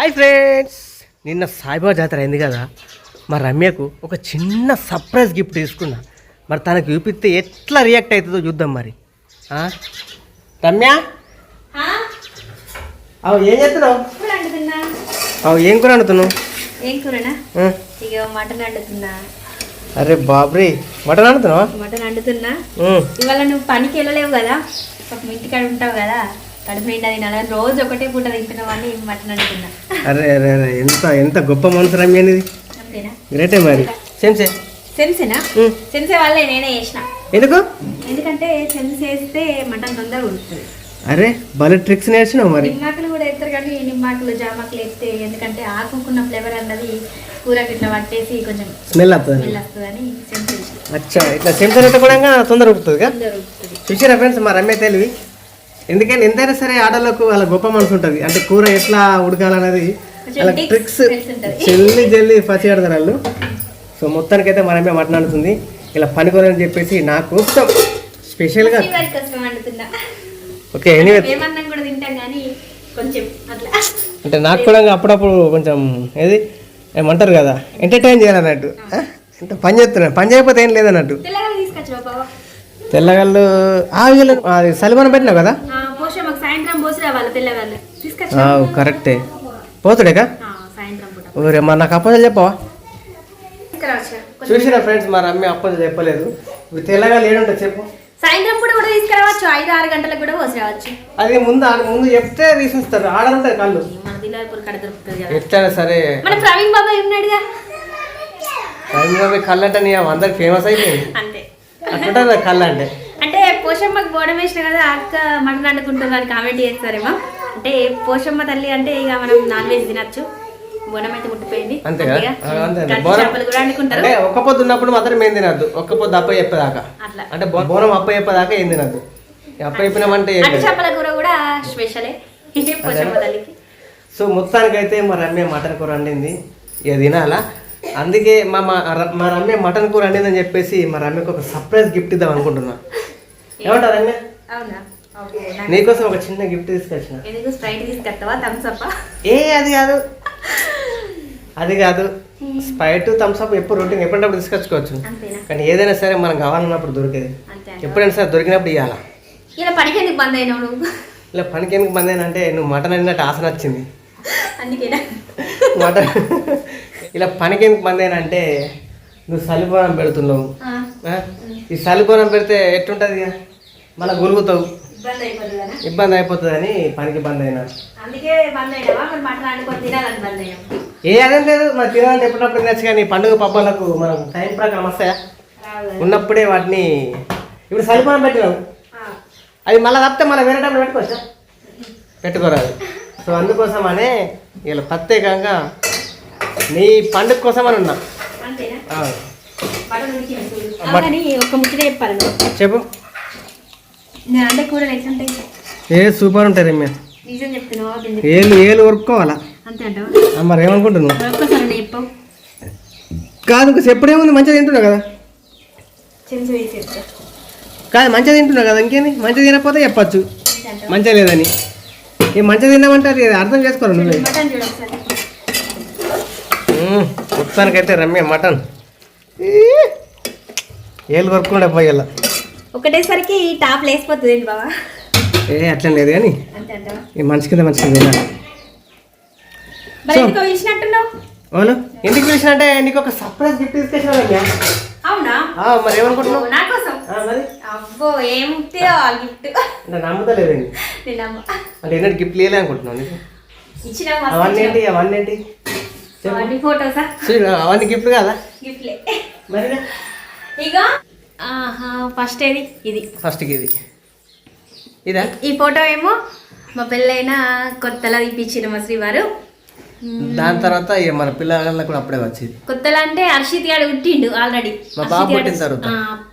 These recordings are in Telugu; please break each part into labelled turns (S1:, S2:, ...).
S1: హాయ్ ఫ్రెండ్స్ నిన్న సాయిబాబా జాతర అయింది కదా. మా రమ్యకు ఒక చిన్న సర్ప్రైజ్ గిఫ్ట్ తీసుకున్నా. మరి తనకు చూపిస్తే ఎట్లా రియాక్ట్ అవుతుందో చూద్దాం మరి? రమ్య? అవు ఏం చేస్తున్నావు? అవు ఏం కూర వండుతున్నావు?
S2: ఏం కూరనా?
S1: ఆ?
S2: ఇక మటన్ వండుతున్నా.
S1: అరే బాబ్రీ మటన్ వండుతున్నావా?
S2: మటన్ వండుతున్నా. ఇవాళ నువ్వు పనికి వెళ్ళలేవు కదా. ఇంటికాడ ఉంటావు కదా. కడుపు నిండా తినాలి. రోజు ఒకటే పూట తింటున్నావు అని మటన్ వండుతున్నా
S1: అరే అరే అరే ఎంత ఎంత గొప్ప మనసు రమ్య అనేది
S2: అంతేనా?
S1: గ్రేటే మరి. సెన్సే
S2: సెన్సేనా. సెన్సే వాళ్ళే నేనే చేసిన.
S1: ఎందుకు?
S2: ఎందుకంటే సెన్స్ వేస్తే మటన్ తొందరగా ఉడుతుంది
S1: అరే భలే ట్రిక్స్ నేర్చినావు మరి.
S2: నిమ్మాకులు కూడా ఎత్తారు కానీ నిమ్మాకులు జామాకులు ఎత్తే ఎందుకంటే ఆకుకున్న ఫ్లేవర్ అన్నది కూరకి ఇట్లా పట్టేసి కొంచెం
S1: స్మెల్ వస్తుంది.
S2: స్మెల్ వస్తుందని సెన్స్
S1: అచ్చా ఇట్లా సెన్సర్ అయితే కూడా
S2: తొందరగా ఉడుతుంది
S1: చూసారా ఫ్రెండ్స్ మా రమ్య తెలివి ఎందుకంటే ఎంతైనా సరే ఆడలకు వాళ్ళ గొప్ప మనసు ఉంటుంది. అంటే కూర ఎట్లా ఉడకాలనేది
S2: కొంచెం
S1: వాళ్ళ ట్రిక్స్. జల్లి జల్లి పచ్చి ఆడతారు వాళ్ళు. సో మొత్తానికైతే మా రమ్య మాట్లాడుతుంది ఇలా పనికొరని చెప్పేసి నా కోసం స్పెషల్గా ఓకే ఎనీవే అంటే నాకు కూడా అప్పుడప్పుడు కొంచెం ఏది ఏమంటారు కదా ఎంటర్టైన్ చేయాలన్నట్టు? అంటే పని చేస్తున్నాను పని చేయకపోతే ఏం లేదన్నట్టు.
S2: తెల్లగా తీసుకొచ్చు బాబా
S1: తెల్లగళ్ళు ఆ వీళ్ళు అది సలిమనం పెట్టినావు కదా?
S2: తీసుకొచ్చు
S1: కరెక్టే.
S2: సాయంత్రం పూట.
S1: ఊరే మరి నాకు అప్పలు చెప్పవా? చూసిన ఫ్రెండ్స్ మా రమ్య అప్పలు చెప్పలేదు. తెల్లగా లేడుంటే చెప్పు.
S2: సాయంత్రం పూట కూడా తీసుకురావచ్చు. ఐదు ఆరు గంటలకు కూడా పోసి రావచ్చు.
S1: అది ముందు ముందు చెప్తే తీసిస్తారు. ఉంటుంది కళ్ళు.
S2: మన దిల్లాపూర్ కడ దొరుకుతుంది కదా.
S1: ఎట్లయినా సరే.
S2: మన ప్రవీణ్ బాబాయ్ ఉన్నాడుగా.
S1: రమ్య కళ్ళు అంటే నీ అందరికి ఫేమస్ అయిపోయింది.
S2: అంతే.
S1: అట్లుంటుంది కళ్ళు అంటే
S2: అంటే పోషమ్మకి బోడం వేసిన కదా అక్క మటన్ వండుకుంటున్నారు కామెంట్ చేస్తారేమో అంటే పోషమ్మ తల్లి అంటే ఇక మనం నాన్ వెజ్ తినచ్చు. బోనం అయితే ముట్టిపోయింది.
S1: అంతే కదా?
S2: అంతేగా?
S1: ఆ, అంతే అంతే.
S2: గట్టి
S1: బోనం
S2: చేపలు కూడా వండుకుంటారు.
S1: అంటే ఒక్క పొద్దు ఉన్నప్పుడు మాత్రం ఏం తినద్దు. ఒక్క పొద్దు అప్ప చెప్పేదాకా.
S2: అట్లా.
S1: అంటే బోనం అప్ప చెప్పేదాకా ఏం తినద్దు. అప్ప చెప్పినామంటే.
S2: చేపల కూర కూడా స్పెషలే పోషమ్మ తల్లికి.
S1: సో మొత్తానికైతే మా రమ్య మటన్ కూర వండింది. ఇక తినాలా? అందుకే మా మా రమ్య మటన్ కూర వండిందని చెప్పేసి మా రమ్యకు ఒక సర్ప్రైజ్ గిఫ్ట్ ఇద్దాం అనుకుంటున్నా. ఏమంటారు
S2: అవునా?
S1: నీకోసం ఒక చిన్న గిఫ్ట్ తీసుకొచ్చిన.
S2: ఎందుకు స్ప్రైట్ తీసుకొస్తావా? థమ్స్ అప్
S1: ఏ అది కాదు. అది కాదు. స్పైట్ థమ్స్ అప్ ఎప్పుడు రొటీన్ ఎప్పుడప్పుడు తీసుకొచ్చుకోవచ్చు. కానీ ఏదైనా సరే మనం కావాలన్నప్పుడు దొరికేది. ఎప్పుడైనా సరే దొరికినప్పుడు ఇవ్వాలా
S2: ఇలా పనికి ఎందుకు బంద్ అయినావు నువ్వు?
S1: ఇలా పనికి ఎందుకు బంద్ అంటే నువ్వు మటన్ అన్నట్టు ఆసన వచ్చింది
S2: అందుకేనా?
S1: మటన్ ఇలా పనికి ఎందుకు బంద్ అంటే నువ్వు సలిపోనం పెడుతున్నావు? ఈ సలిపోనం పెడితే ఎట్టుంటుంది ఇక? మళ్ళీ గురుగుతావు.
S2: ఇబ్బంది అయిపోతుంది
S1: అయిపోతుందని పనికి బంద్ అయినా. ఏ అదేం లేదు మరి తినాలంటే ఎప్పుడప్పుడు తినచ్చు కానీ పండుగ పబ్బాలకు మనం టైం ప్రకారం వస్తాయా. ఉన్నప్పుడే వాటిని ఇప్పుడు సలిపోనం పెట్టినావు.
S2: ఆ,
S1: అది మళ్ళీ తప్పితే మళ్ళీ వేరే టైంలో పెట్టుకోవచ్చా? పెట్టుకోరాదు. సో అందుకోసమనే ఇలా ప్రత్యేకంగా నీ పండుగ కోసమని ఉన్నా.
S2: అంతేనా? అంటే కూరలు ఎట్లుంటాయి
S1: ఏ సూపర్ ఉంటాయి రమ్య.
S2: నిజం చెప్తున్నావా బిందె
S1: ఏళ్ళు ఏళ్ళు కొరుక్కోవాలా
S2: అంతే అంటావా?
S1: మరి ఏమనుకుంటున్నావు?
S2: ఒక్కసారి చెప్పావు
S1: కాదు ఇంకా ఎప్పుడేముంది మంచిగా తింటున్నావు కదా. కాదు మంచిగా తింటున్నావు కదా ఇంకేంది? మంచిగా తినకపోతే చెప్పచ్చు. మంచిగా లేదని. ఈ మంచిగా తిన్నామంటే అది అర్థం చేసుకోరు నువ్వే. మొత్తానికైతే రమ్య మటన్. ఏళ్ళు కొరుక్కుండా పోయేలా.
S2: ఒకటేసరికి టాప్ లేసిపోతుంది ఏంటి బావా?
S1: ఏ అట్లా లేదు కానీ ఈ మనిషి కింద మనిషి కింద
S2: మరి ఎందుకో
S1: పిలిచినట్టే నీకు ఒక సర్ప్రైజ్ గిఫ్ట్ తీసుకొచ్చిన
S2: అవునా?
S1: మరి ఏమనుకుంటున్నావు?
S2: నా కోసం?
S1: ఆ, మరి?
S2: అబ్బో ఆ గిఫ్ట్.
S1: నమ్ముతలేదండి
S2: నేను
S1: అంటే ఏంటంటే గిఫ్ట్ లేలే అనుకుంటున్నావు నీకు?
S2: ఇచ్చిన
S1: అవన్నీ ఏంటి? అవన్నీ ఏంటి? చెప్పు.
S2: అవన్నీ ఫోటోసా?
S1: అవన్నీ గిఫ్ట్ కాదా?
S2: గిఫ్ట్లే.
S1: మరి
S2: ఇక ఫస్ట్ ఏది? ఇది.
S1: ఫస్ట్కి ఇది. ఇదా?
S2: ఈ ఫోటో ఏమో మా పెళ్ళైన కొత్తలా తీపిచ్చిన మా శ్రీవారు.
S1: దాని తర్వాత ఇక మన పిల్లలకు కూడా అప్పుడే వచ్చింది.
S2: కొత్తలా అంటే హర్షిత్ గారు పుట్టిండు ఆల్రెడీ.
S1: మా బాబు పుట్టిన తర్వాత.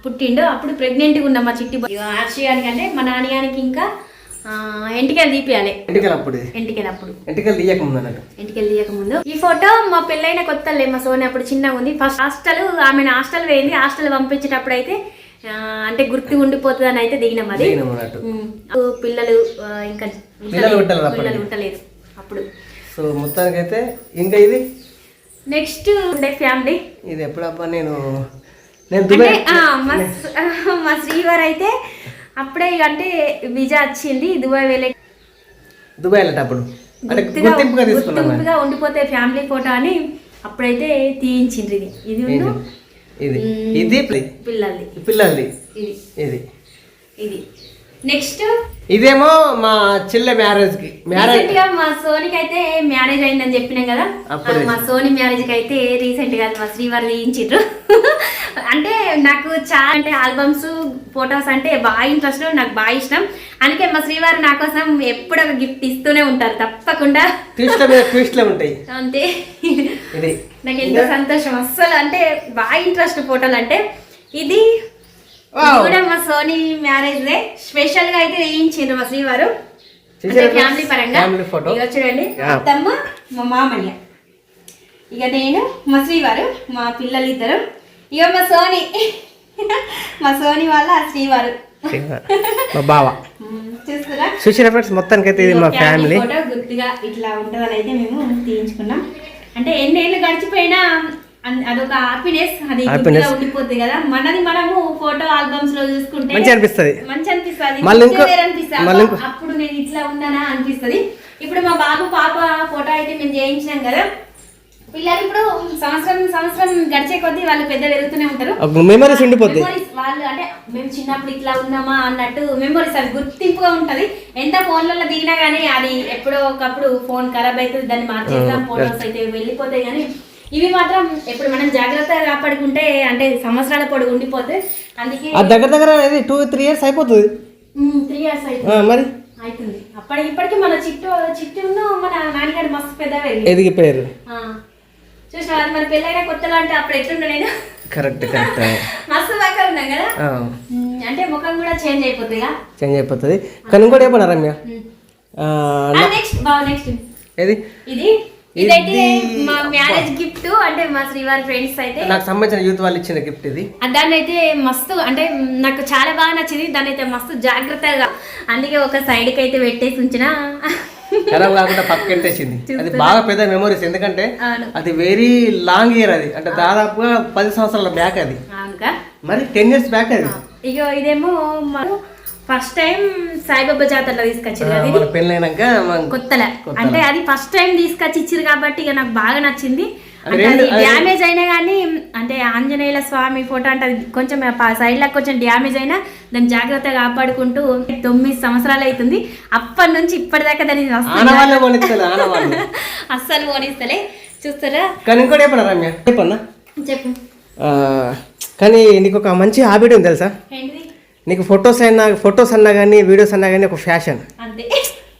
S2: పుట్టిండు. అప్పుడు ప్రెగ్నెంట్గా ఉన్నాం మా చిట్టి హర్షి గారికి అంటే మా నాన్నగారికి ఇంకా ఎంటికలు తీపియాలి.
S1: ఇంటికి అప్పుడు ఇది
S2: ఎంటికలు అప్పుడు
S1: ఇంటికి తీయక ముందు అన్నట్టు?
S2: ఇంటికి తీయక ముందు ఈ ఫోటో మా పెళ్ళైన కొత్తలే మా సోని అప్పుడు చిన్నగా ఉంది. ఫస్ట్ హాస్టల్ ఆమె హాస్టల్ వేయింది హాస్టల్ పంపించేటప్పుడు అయితే అంటే గుర్తు ఉండిపోతుంది అని అయితే దిగినాం అది. పిల్లలు ఇంకా
S1: పిల్లలు
S2: అప్పుడు.
S1: సో మొత్తానికైతే ఇంకా ఇది?
S2: నెక్స్ట్ ఉండే ఫ్యామిలీ.
S1: ఇది ఎప్పుడబ్బా నేను
S2: మా శ్రీవారు అయితే అప్పుడే అంటే విజా వచ్చింది దుబాయ్ వెళ్ళే
S1: దుబాయ్ వెళ్ళేటప్పుడు. గుర్తింపుగా
S2: ఉండిపోతే ఫ్యామిలీ ఫోటో అని అప్పుడైతే తీయించిండ్రు ఇది. ఇది
S1: ఇది
S2: పిల్లల్ది.
S1: పిల్లలది.
S2: ఇది.
S1: ఇది.
S2: ఇది. నెక్స్ట్
S1: ఇదేమో మా చెల్లె మ్యారేజ్
S2: రీసెంట్గా మా సోనికి అయితే మ్యారేజ్ అయిందని చెప్పినాం కదా. మా సోని మ్యారేజ్కి అయితే రీసెంట్గా మా శ్రీవారు తీయించారు అంటే నాకు చాలా అంటే ఆల్బమ్స్ ఫొటోస్ అంటే బాగా ఇంట్రెస్ట్ నాకు బాగా ఇష్టం. అందుకే మా శ్రీవారు నా కోసం ఎప్పుడు ఒక గిఫ్ట్ ఇస్తూనే ఉంటారు తప్పకుండా.
S1: ఉంటాయి.
S2: అంతే. నాకు ఎంతో సంతోషం. అస్సలు అంటే బాగా ఇంట్రెస్ట్ ఫోటోలు అంటే ఇది కూడా మా సోనీ మ్యారేజ్ డే స్పెషల్గా అయితే వేయించిండ్రు మా శ్రీవారు. ఫ్యామిలీ? పరంగా. చూడండి. మా మామయ్య. ఇక నేను మా శ్రీవారు మా పిల్లలు ఇద్దరు ఇక మా సోని. మా సోని వాళ్ళ శ్రీవారు.
S1: మా బావ. చూసిన ఫ్రెండ్స్? మొత్తానికైతే ఇది మా ఫ్యామిలీ
S2: ఫోటో గుర్తుగా ఇట్లా ఉంటుందని అయితే మేము తీయించుకున్నాం. అంటే ఎన్నేళ్ళు గడిచిపోయినా అన్- అదొక హ్యాపీనెస్ అది. గుర్తుగా ఉండిపోతుంది కదా. మనది మనము ఫోటో ఆల్బమ్స్లో చూసుకుంటే
S1: మంచిగా అనిపిస్తది.
S2: మంచి అనిపిస్తుంది.
S1: మళ్ళీ ఇంకో-
S2: అనిపిస్తుంది.
S1: మళ్ళీ
S2: అప్పుడు నేను ఇట్లా ఉన్నానా అనిపిస్తుంది. ఇప్పుడు మా బాబు పాప ఫోటో అయితే మేము చేయించినాం కదా. పిల్లలు ఇప్పుడు సంవత్సరం సంవత్సరం గడిచే కొద్దీ వాళ్ళు పెద్ద పెరుగుతూనే ఉంటారు.
S1: మెమరీస్ ఉండిపోతాయి.
S2: వాళ్ళు అంటే మేము చిన్నప్పుడు ఇట్లా ఉన్నామా అన్నట్టు మెమోరీస్ అది గుర్తింపుగా ఉంటది. ఎంత ఫోన్లలో దిగినా గానీ అది ఎప్పుడో ఒకప్పుడు ఫోన్ ఖరాబ్ అవుతుంది దాన్ని మార్చేస్తాం ఫోటోస్ అయితే వెళ్ళిపోతాయి కానీ ఇవి మాత్రం ఇప్పుడు మనం జాగ్రత్తగా కాపాడుకుంటే అంటే సంవత్సరాల పొడుగు ఉండిపోతే అందుకే
S1: దగ్గర దగ్గర టూ త్రీ ఇయర్స్ అయిపోతుంది.
S2: త్రీ ఇయర్స్ అయితే
S1: ఆ, మరి?
S2: అవుతుంది అప్పటి ఇప్పటికి మన చిట్టు చిట్టును మన నాన్నగారు మస్తు పెద్దగా
S1: ఎదిగిపోయారు.
S2: చూసిన మన పెళ్ళైన కొత్తలో అంటే అప్పుడు ఎట్లుండే నేను?
S1: కరెక్ట్ కరెక్ట్
S2: మస్తు బాగా ఉన్నాం కదా? అంటే ముఖం కూడా చేంజ్ అయిపోతుంది
S1: చేంజ్ అయిపోతుంది. కానీ ఇంకోటి రమ్య?
S2: నెక్స్ట్ బావ నెక్స్ట్
S1: ఏది?
S2: ఇది? ఇదైతే మా మ్యారేజ్ గిఫ్ట్? అంటే మా శ్రీవారి ఫ్రెండ్స్ అయితే.
S1: నాకు సంబంధించిన యూత్ వాళ్ళు ఇచ్చిన గిఫ్ట్ ఇది.
S2: దాన్ని అయితే మస్తు అంటే నాకు చాలా బాగా నచ్చింది. దాన్ని అయితే మస్తు జాగ్రత్తగా. అందుకే ఒక సైడ్కి అయితే పెట్టేసి ఉంచిన.
S1: ఖరాబ్ కాకుండా పక్కకి పెట్టేసింది అది బాగా పెద్ద మెమరీస్ ఎందుకంటే అది వెరీ లాంగ్ ఇయర్ అది. అంటే దాదాపుగా పది సంవత్సరాల బ్యాక్ అది. మరి టెన్ ఇయర్స్ బ్యాక్ అది.
S2: ఇగో ఇదేమో ఫస్ట్ టైం సాయిబాబా జాతరలో తీసుకొచ్చింది
S1: పెళ్ళైనాక
S2: కొత్తల. అంటే అది ఫస్ట్ టైం తీసుకొచ్చి ఇచ్చారు కాబట్టి ఇక నాకు బాగా నచ్చింది. డ్యామేజ్ అయినా కానీ అంటే ఆంజనేయుల స్వామి ఫోటో అంటే కొంచెం సైడ్లకు కొంచెం డ్యామేజ్ అయినా దాన్ని జాగ్రత్తగా కాపాడుకుంటూ తొమ్మిది సంవత్సరాలు అవుతుంది. అప్పటి నుంచి ఇప్పటిదాకా దాన్ని అస్సలు పోనిస్తలే. చూస్తారా?
S1: కానీ ఇంకోటి చెప్పనా రమ్య? చెప్పన్నా?
S2: చెప్పు.
S1: ఆ, కానీ నీకు ఒక మంచి హాబిట్ ఉంది తెలుసా? నీకు ఫొటోస్ అయినా ఫొటోస్ అన్నా కానీ వీడియోస్ అన్నా కానీ ఒక ఫ్యాషన్
S2: అంతే.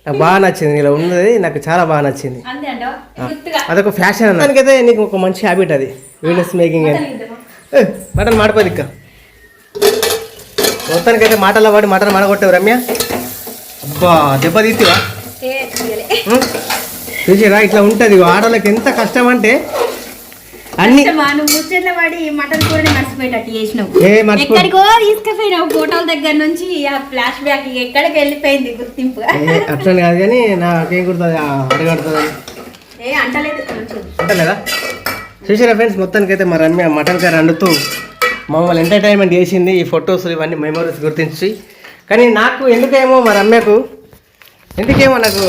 S1: నాకు బాగా నచ్చింది. నీలో ఉన్నది నాకు చాలా బాగా నచ్చింది. అదొక ఫ్యాషన్ అన్న. దానికైతే నీకు ఒక మంచి హ్యాబిట్ అది. వీడియోస్ మేకింగ్ అని. మాటలు మాడుకోదు ఇక్క. మొత్తానికైతే మాటలు వాడి మాటలు మాడగొట్టావు రమ్య. అబ్బా దెబ్బ తీతివా?
S2: ఏ తీయలే.
S1: చూసారా ఇట్లా ఉంటుంది. ఆడవాళ్ళకి ఎంత కష్టం అంటే అన్ని
S2: ముచ్చట్ల పడి మటన్ కూరని మర్చిపోయేటట్టు చేసినావు.
S1: ఏ మర్చిపో
S2: ఎక్కడికో తీసుకుపోయినావు ఫోటోల దగ్గర నుంచి ఆ ఫ్లాష్ బ్యాక్ ఎక్కడికి వెళ్ళిపోయింది
S1: అట్లని కాదు కానీ నాకేం కుడుతుంది అడగడుతుంది
S2: ఏ అంటలేదు మంచిగా.
S1: అంటే లేదా చూసారా ఫ్రెండ్స్ మొత్తానికి అయితే మా రమ్య మటన్ కర్రీ వండుతూ మమ్మల్ని ఎంటర్టైన్మెంట్ చేసింది. ఈ ఫొటోస్ ఇవన్నీ మెమరీస్ గుర్తించి. కానీ నాకు ఎందుకేమో మా రమ్యకు ఎందుకేమో నాకు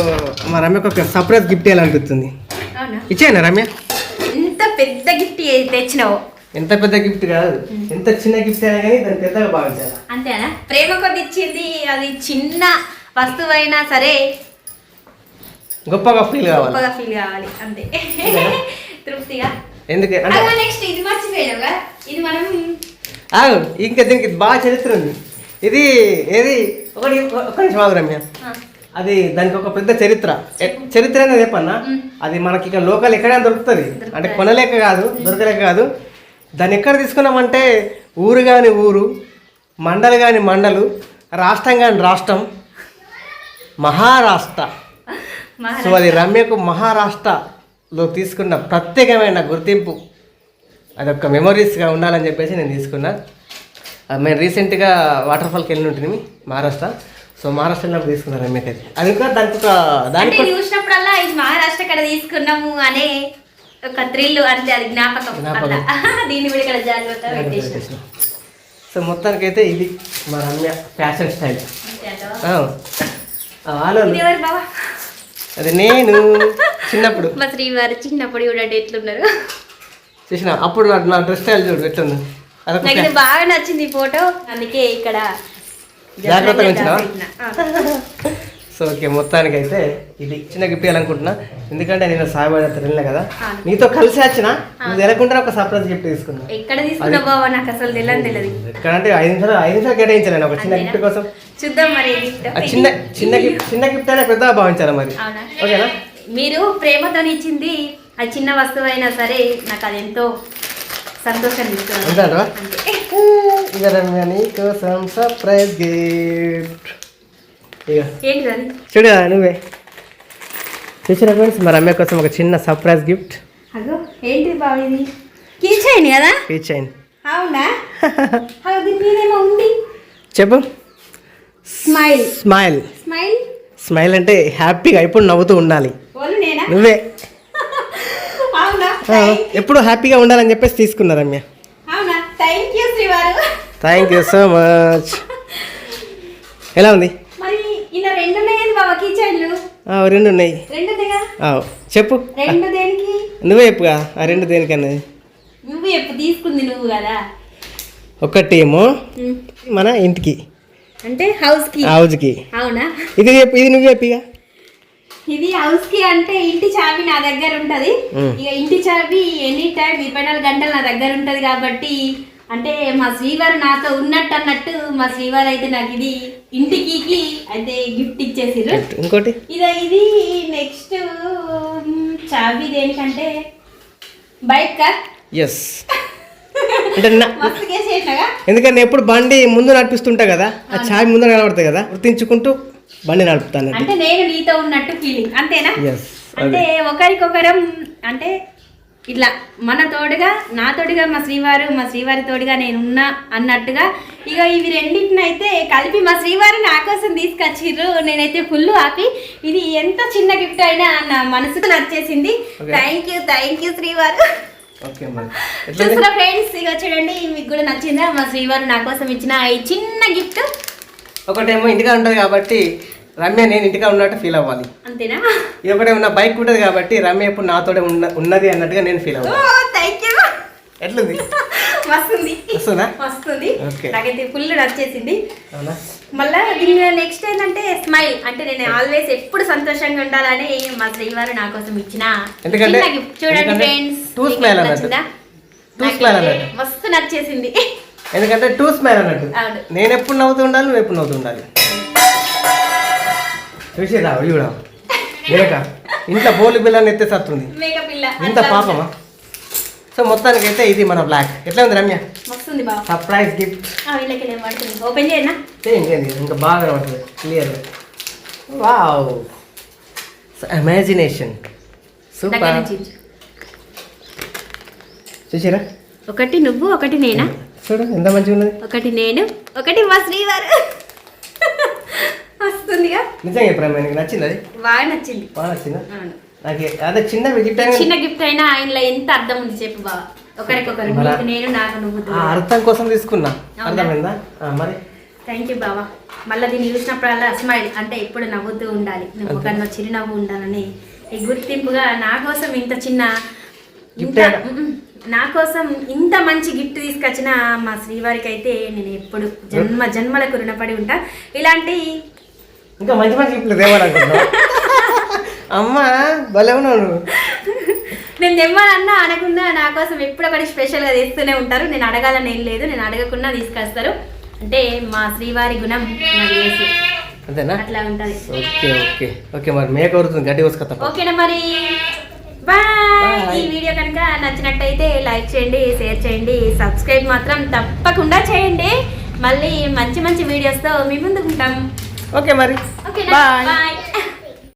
S1: మా రమ్యకు ఒక సర్ప్రైజ్ గిఫ్ట్ ఇవ్వాలనిపిస్తుంది ఇచ్చాను రమ్య.
S2: పెద్ద గిఫ్ట్ తెచ్చినావు?
S1: ఎంత పెద్ద గిఫ్ట్ కాదు. ఎంత చిన్న గిఫ్ట్ అయినా కానీ దాన్ని పెద్దగా భావించాలి
S2: అంతేనా? ప్రేమ కొద్ది ఇచ్చింది అది చిన్న వస్తువు అయినా సరే
S1: గొప్పగా ఫీల్ కావాలి.
S2: గొప్పగా ఫీల్ కావాలి అంతే. తృప్తిగా?
S1: ఎందుకే? అంటే
S2: నెక్స్ట్ ఇది మర్చిపోయినావుగా ఇది మనం
S1: ఆగు, ఇంకా దీనికి బాగా చరిత్ర ఉంది. ఇది ఏది? ఒకటి ఒక నిమిషం ఆగు రమ్య.
S2: ఆ,
S1: అది దానికి ఒక పెద్ద చరిత్ర. చరిత్ర అనేది చెప్పన్నా? అది మనకి ఇక లోకల్ ఎక్కడైనా దొరుకుతుంది. అంటే కొనలేక కాదు దొరకలేక కాదు. దాన్ని ఎక్కడ తీసుకున్నామంటే ఊరు కాని ఊరు మండలి కాని మండలు రాష్ట్రం కాని రాష్ట్రం మహారాష్ట్ర. సో అది రమ్యకు మహారాష్ట్రలో తీసుకున్న ప్రత్యేకమైన గుర్తింపు. అదొక మెమరీస్గా ఉండాలని చెప్పేసి నేను తీసుకున్నా. మేము రీసెంట్గా వాటర్ ఫాల్కి వెళ్ళి ఉంటుంది మహారాష్ట్ర. సో మహారాష్ట్రలో తీసుకున్నారు రమ్యకైతే అది ఇంకా దానికి ఒక
S2: అంటే
S1: దానికి
S2: చూసినప్పుడల్లా ఇది మహారాష్ట్ర కడ తీసుకున్నాము అనే ఒక థ్రిల్ అంతే అది జ్ఞాపకం
S1: జ్ఞాపకం.
S2: అట్లా దీన్ని కూడా ఇక్కడ.
S1: సో మొత్తానికైతే ఇది మా రమ్య ఫ్యాషన్ స్టైల్.
S2: ఇది ఎవరు బాబా
S1: అది నేను చిన్నప్పుడు.
S2: మా శ్రీవారు చిన్నప్పుడు చూడండి ఎట్లున్నారు.
S1: చూసిన అప్పుడు నా- నా డ్రెస్ స్టైల్ చూడు ఎట్లుంది. అదొక
S2: నాకు ఇది బాగా నచ్చింది ఈ ఫోటో. అందుకే ఇక్కడ
S1: జాగ్రత్తగా.
S2: ఆ.
S1: సో ఓకే మొత్తానికి అయితే ఇది చిన్న గిఫ్ట్ ఇవ్వాలనుకుంటున్నా. ఎందుకంటే నేను సాయిబాబా వెళ్ళినా కదా. నీతో కలిసి వచ్చిన నువ్వు తినకుండా ఒక సర్ప్రైజ్ గిఫ్ట్ తీసుకున్నా.
S2: ఎక్కడ తీసుకున్నా బాబా నాకు అసలు తెలియదు తెలియదు.
S1: ఎక్కడంటే ఐదు నిమిషాలు ఐదు నిమిషాలు కేటాయించాను ఒక చిన్న? గిఫ్ట్ కోసం.
S2: చూద్దాం మరి
S1: చిన్న చిన్న గిఫ్ట్ చిన్న గిఫ్ట్ అయినా పెద్దగా భావించాలి మరి? ఓకేనా?
S2: మీరు ప్రేమతో ఇచ్చింది ఆ చిన్న వస్తువు అయినా సరే నాకు అది ఎంతో సంతోషాన్ని ఇస్తుంది.
S1: ఇక రమ్య నీకోసం సర్ప్రైజ్ గిఫ్ట్ ఇక చూడు నువ్వే. చూసిన ఫ్రెండ్స్ మా రమ్య కోసం ఒక చిన్న సర్ప్రైజ్ గిఫ్ట్
S2: బాబు ఇది? కదా? అవునా? ఉంది.
S1: చెప్పు.
S2: స్మైల్
S1: స్మైల్
S2: స్మైల్
S1: స్మైల్ అంటే హ్యాపీగా ఎప్పుడు నవ్వుతూ ఉండాలి. నువ్వే. ఎప్పుడు హ్యాపీగా ఉండాలని చెప్పేసి తీసుకున్నా రమ్య
S2: అవునా థ్యాంక్ యూ శ్రీవారు
S1: థ్యాంక్ యూ సో మచ్ ఎలా ఉంది?
S2: రెండు ఉన్నాయి.
S1: చెప్పు. నువ్వే చెప్పుగా. ఆ రెండు దేనికన్నది?
S2: నువ్వు ఎప్పుడు తీసుకుంది నువ్వు కదా.
S1: ఒకటేమో మన ఇంటికి.
S2: అంటే హౌస్కి.
S1: హౌజ్కి
S2: అవునా?
S1: ఇది చెప్పు ఇది నువ్వు చెప్పిగా
S2: ఇది హౌస్కి అంటే ఇంటి చావి నా దగ్గర ఉంటది. ఇక ఇంటి చావి ఎనీ టైం ఇరవై నాలుగు గంటలు నా దగ్గర ఉంటది కాబట్టి అంటే మా శ్రీవారు నాతో ఉన్నట్టు అన్నట్టు మా శ్రీవారు అయితే నాకు ఇది ఇంటికి అయితే గిఫ్ట్ ఇచ్చేసిర్రు.
S1: ఇంకోటి?
S2: ఇది ఇది నెక్స్ట్ చావి దేనికంటే బైక్ కార్
S1: ఎస్ అంటే ఎందుకంటే ఎప్పుడు బండి ముందు నడిపిస్తుంటా కదా ఆ చాయ్ ముందు కనబడతాయి కదా గుర్తించుకుంటూ బండి నడుపుతాను
S2: అంటే నేను నీతో ఉన్నట్టు ఫీలింగ్ అంతేనా? అంటే ఒకరికొకరం అంటే ఇట్లా మన తోడుగా నా తోడుగా మా శ్రీవారు మా శ్రీవారి తోడుగా నేను ఉన్నా అన్నట్టుగా ఇక ఇవి రెండింటిని అయితే కలిపి మా శ్రీవారు నా కోసం తీసుకొచ్చిర్రు. నేనైతే ఫుల్ హ్యాపీ ఇది ఎంత చిన్న గిఫ్ట్ అయినా నా మనసుకు నచ్చేసింది. థ్యాంక్ యూ థ్యాంక్ యూ శ్రీవారు? చూస్తున్న ఫ్రెండ్స్ ఇక చూడండి మీకు కూడా నచ్చిందా? మా శ్రీవారు నా కోసం ఇచ్చిన ఈ చిన్న గిఫ్ట్
S1: ఒకటేమో ఇంటిగా ఉంటుంది కాబట్టి రమ్య నేను ఇంటిగా ఉన్నట్టు ఫీల్ అవ్వాలి.
S2: అంతేనా?
S1: ఇది ఒకటేమో నా బైక్ ఉంటుంది కాబట్టి రమ్య ఎప్పుడు నాతోనే ఉన్న ఉన్నది అన్నట్టుగా నేను ఫీల్ అవ్వాలి. ఎట్లుంది?
S2: వస్తుంది?
S1: వస్తుందా.
S2: వస్తుంది. నాకైతే ఫుల్ నచ్చేసింది. మళ్ళా దీని నెక్స్ట్ ఏంటంటే స్మైల్ అంటే నేను ఆల్వేస్ ఎప్పుడు సంతోషంగా ఉండాలని మా శ్రీవారు నా కోసం ఇచ్చిన
S1: ఎందుకంటే-.
S2: చూడండి ఫ్రెండ్స్. మస్తు నచ్చేసింది.
S1: ఎందుకంటే టూ స్మైల్ అన్నట్టు. నేను ఎప్పుడు నవ్వుతూ ఉండాలి నువ్వు ఎప్పుడు నవ్వుతూ ఉండాలి. చూసి రావు ఇవిడ లేక ఇంట్లో బోలు బిల్లని ఎత్తే సత్తుంది. ఇంత పాపమా? సో మొత్తానికి అయితే ఇది మన బ్లాక్ ఎట్లా ఉంది రమ్య సర్ప్రైజ్ గిఫ్ట్
S2: ఓపెన్ చేయనా?
S1: చేయండి ఇంకా బాగా కనబడుతుంది క్లియర్ వావ్ ఇమాజినేషన్ సూపర్. చూసిరా?
S2: ఒకటి నువ్వు ఒకటి నేనా?
S1: చూడు ఎంత మంచిగా ఉన్నది
S2: ఒకటి నేను ఒకటి మా శ్రీవారు. వస్తుందిగా
S1: నిజంగా నీకు నచ్చింది అది?
S2: బాగా నచ్చింది.
S1: బాగా నచ్చిందా?
S2: అవును.
S1: నాకు అదే చిన్న గిఫ్ట్ అయినా
S2: చిన్న గిఫ్ట్ అయినా ఆయనలో ఎంత అర్థం ఉంది చెప్పు బావ. ఒకరికొకరు నీకు నేను నాకు నువ్వు
S1: ఆ అర్థం కోసం తీసుకున్నా? అర్థమైందా? ఆ, మరి?
S2: థ్యాంక్ యూ బావా. మళ్ళీ దీన్ని చూసినప్పుడల్లా స్మైల్ అంటే ఎప్పుడు నవ్వుతూ ఉండాలి. నువ్వు
S1: అంతే.
S2: ఒకరిలో చిరునవ్వు ఉండాలని ఈ గుర్తింపుగా నా కోసం ఇంత చిన్న ఇంత
S1: Gift ఏనా?
S2: మ్మ్. నా కోసం ఇంత మంచి గిఫ్ట్ తీసుకొచ్చిన మా శ్రీవారికి అయితే నేను ఎప్పుడు జన్మ జన్మలకు రుణపడి ఉంటా. ఇలాంటి
S1: ఇంకా మంచి మంచి గిఫ్ట్లు తేవాలనుకుంటున్నా అమ్మా భలే ఉన్నావు నువ్వు.
S2: నేను తెమ్మాలన్నా అనకుండా నా కోసం ఎప్పుడు ఒకటి స్పెషల్గా తెస్తూనే ఉంటారు. నేను అడగాలని ఏం లేదు నేను అడగకుండా తీసుకొస్తారు. అంటే మా శ్రీవారి గుణం
S1: అంతేనా?
S2: అట్లా ఉంటది.
S1: Okay okay. ఓకే మరి మేక కొడుతుంది గట్టి కోసుకొస్తా
S2: ఓకేనా మరి? బాయ్. ఈ వీడియో కనుక నచ్చినట్టయితే లైక్ చేయండి షేర్ చేయండి సబ్స్క్రైబ్ మాత్రం తప్పకుండా చేయండి. మళ్ళీ మంచి మంచి వీడియోస్తో మీ ముందుకు ఉంటాం.
S1: ఓకే మరి.
S2: బాయ్